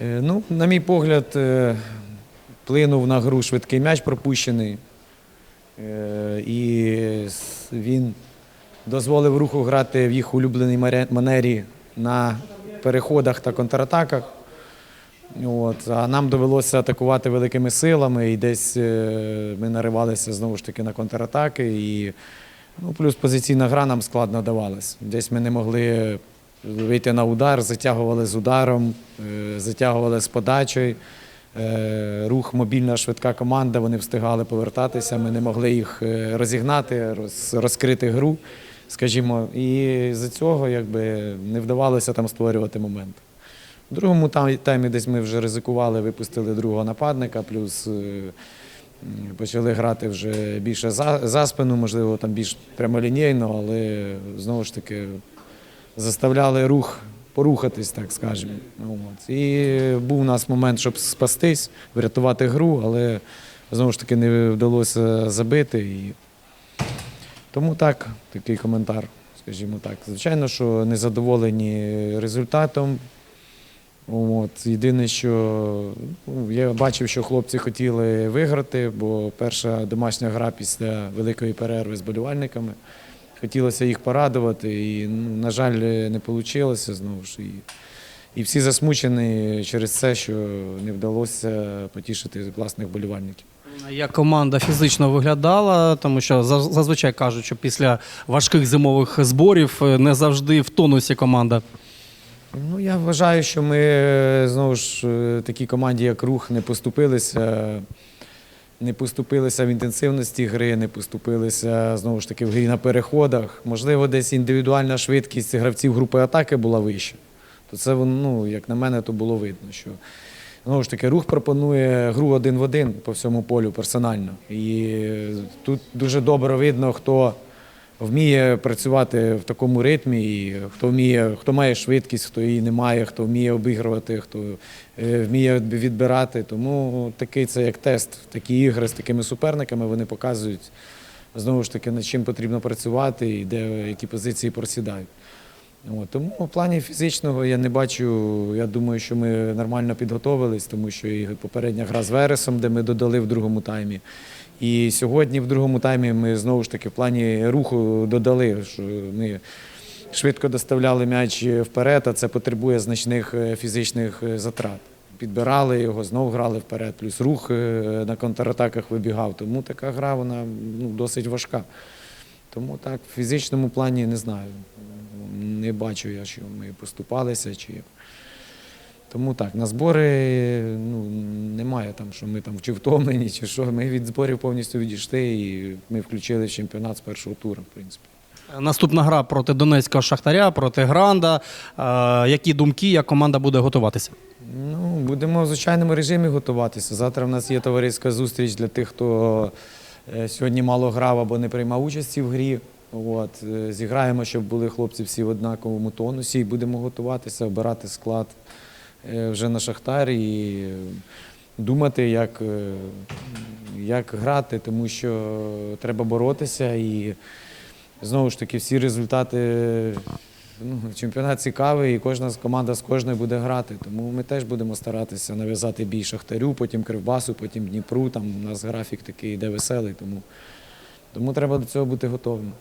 Е, Ну, на мій погляд, е, вплинув на гру швидкий м'яч пропущений. Е, І він дозволив руху грати в їх улюбленій манері на переходах та контратаках. От, а нам довелося атакувати великими силами, і десь ми наривалися знову ж таки на контратаки. І, ну, плюс позиційна гра нам складно давалась. Десь ми не могли вийти на удар, затягували з ударом, е, затягували з подачею. Е, Рух мобільна швидка команда, вони встигали повертатися. Ми не могли їх е, розігнати, розкрити гру, скажімо. І з цього якби не вдавалося там створювати моменти. В другому таймі десь ми вже ризикували, випустили другого нападника, плюс почали грати вже більше за, за спину, можливо, там більш прямолінійно, але знову ж таки заставляли рух порухатись, так скажемо. От. І був у нас момент, щоб спастись, врятувати гру, але знову ж таки не вдалося забити. І... Тому так, такий коментар, скажімо так. Звичайно, що не задоволені результатом. От. Єдине, що ну, я бачив, що хлопці хотіли виграти, бо перша домашня гра після великої перерви з болівальниками. Хотілося їх порадувати, і, ну, на жаль, не вийшло знову ж. І, і всі засмучені через це, що не вдалося потішити власних болівальників. Як команда фізично виглядала, тому що зазвичай кажуть, що після важких зимових зборів е, не завжди в тонусі команда. Ну, я вважаю, що ми е, знову ж е, такій команді, як рух, не поступилися. Не поступилися в інтенсивності гри, не поступилися знову ж таки в грі на переходах. Можливо, десь індивідуальна швидкість гравців групи атаки була вища. То це, ну, як на мене, то було видно, що знову ж таки рух пропонує гру один в один по всьому полю персонально. І тут дуже добре видно, хто вміє працювати в такому ритмі, і хто вміє, хто має швидкість, хто її не має, хто вміє обігрувати, хто е, вміє відбирати. Тому такий це як тест. Такі ігри з такими суперниками вони показують знову ж таки, над чим потрібно працювати і де які позиції просідають. От, тому в плані фізичного я не бачу. Я думаю, що ми нормально підготовились, тому що і попередня гра з Вересом, де ми додали в другому таймі. І сьогодні в другому таймі ми знову ж таки в плані руху додали, що ми швидко доставляли м'яч вперед, а це потребує значних е, фізичних е, затрат. Підбирали його, знову грали вперед, плюс рух е, на контратаках вибігав. Тому така гра вона ну, досить важка. Тому так, в фізичному плані не знаю. Не бачу я, що ми поступалися. Чи... Тому так, на збори ну, немає там, що ми там чи втомлені, чи що. Ми від зборів повністю відійшли і ми включили в чемпіонат з першого туру, в принципі. Наступна гра проти Донецького Шахтаря, проти Гранда. Е, Які думки, як команда буде готуватися? Ну, будемо в звичайному режимі готуватися. Завтра в нас є товариська зустріч для тих, хто е, сьогодні мало грав або не приймав участі в грі. От, е, зіграємо, щоб були хлопці всі в однаковому тонусі, і будемо готуватися, обирати склад вже на Шахтар і думати, як, е, як грати, тому що треба боротися і знову ж таки всі результати. Ну, чемпіонат цікавий, і кожна команда з кожною буде грати. Тому ми теж будемо старатися нав'язати бій Шахтарю, потім Кривбасу, потім Дніпру. Там у нас графік такий йде веселий, тому, тому треба до цього бути готовим.